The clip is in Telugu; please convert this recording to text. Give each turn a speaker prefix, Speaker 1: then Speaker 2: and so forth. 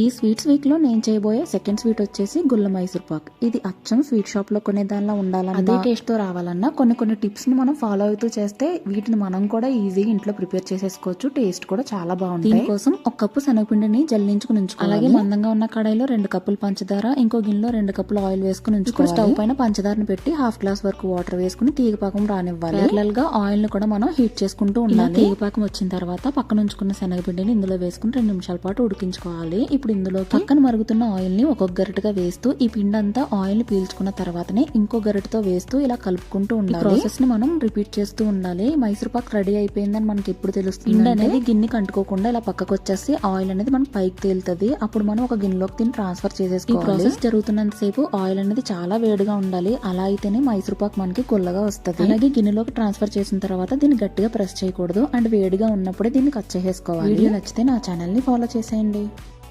Speaker 1: ఈ స్వీట్స్ వీక్లో నేను చేయబోయే సెకండ్ స్వీట్ వచ్చేసి గుల్ల మైసూర్ పాక్. ఇది అచ్చం స్వీట్ షాప్లో కొనే దానిలో ఉండాలన్నా అదే టేస్ట్తో రావాలన్నా కొన్ని కొన్ని టిప్స్ని మనం ఫాలో అవుతూ చేస్తే వీటిని మనం కూడా ఈజీగా ఇంట్లో ప్రిపేర్ చేసేసుకోవచ్చు. టేస్ట్ కూడా చాలా బాగుంటుంది దీనికోసం ఒక కప్పు శనగపిండిని జల్లించుకుని ఉంచుకోవాలి. అలాగే మందంగా ఉన్న కడాయిలో రెండు కప్పులు పంచదార ఇంకో గిన్నెలో రెండు కప్పులు ఆయిల్ వేసుకుని ఉంచుకోవాలి. స్టవ్ పైన పంచదారని పెట్టి హాఫ్ గ్లాస్ వరకు వాటర్ వేసుకుని తీగపాకం రానివ్వాలి. ప్యారలల్గా ఆయిల్ని కూడా మనం హీట్ చేసుకుంటూ ఉండాలి. తీగపాకం వచ్చిన తర్వాత పక్కన ఉంచుకున్న శనగపిండిని ఇందులో వేసుకుని రెండు నిమిషాల పాటు ఉడికించుకోవాలి. ఇప్పుడు ఇందులో పక్కన మరుగుతున్న ఆయిల్ని ఒక్కొక్క గరిటగా వేస్తూ ఈ పిండి అంతా ఆయిల్ని పీల్చుకున్న తర్వాతనే ఇంకో గరిటతో వేస్తూ ఇలా కలుపుకుంటూ ఉండాలి. ప్రాసెస్ని మనం రిపీట్ చేస్తూ ఉండాలి. మైసూర్ పాక్ రెడీ అయిపోయిందని మనకి ఎప్పుడు తెలుస్తుంది పిండి అనేది గిన్నెకి అంటుకోకుండా ఇలా పక్కకు వచ్చేసి ఆయిల్ అనేది మనకి పైకి తేలుతుంది. అప్పుడు మనం ఒక గిన్నెలోకి దీన్ని ట్రాన్స్ఫర్ చేసేసుకోవాలి. ప్రాసెస్ జరుగుతున్నంత సేపు ఆయిల్ అనేది చాలా వేడిగా ఉండాలి. అలా అయితేనే మైసూర్ పాక్ మనకి గుల్లగా వస్తుంది. అలాగే గిన్నెలోకి ట్రాన్స్ఫర్ చేసిన తర్వాత దీన్ని గట్టిగా ప్రెస్ చేయకూడదు. అండ్ వేడిగా ఉన్నప్పుడే దీన్ని కట్ చేసేసుకోవాలి. వీడియో నచ్చితే నా ఛానల్ని ఫాలో చేసేయండి.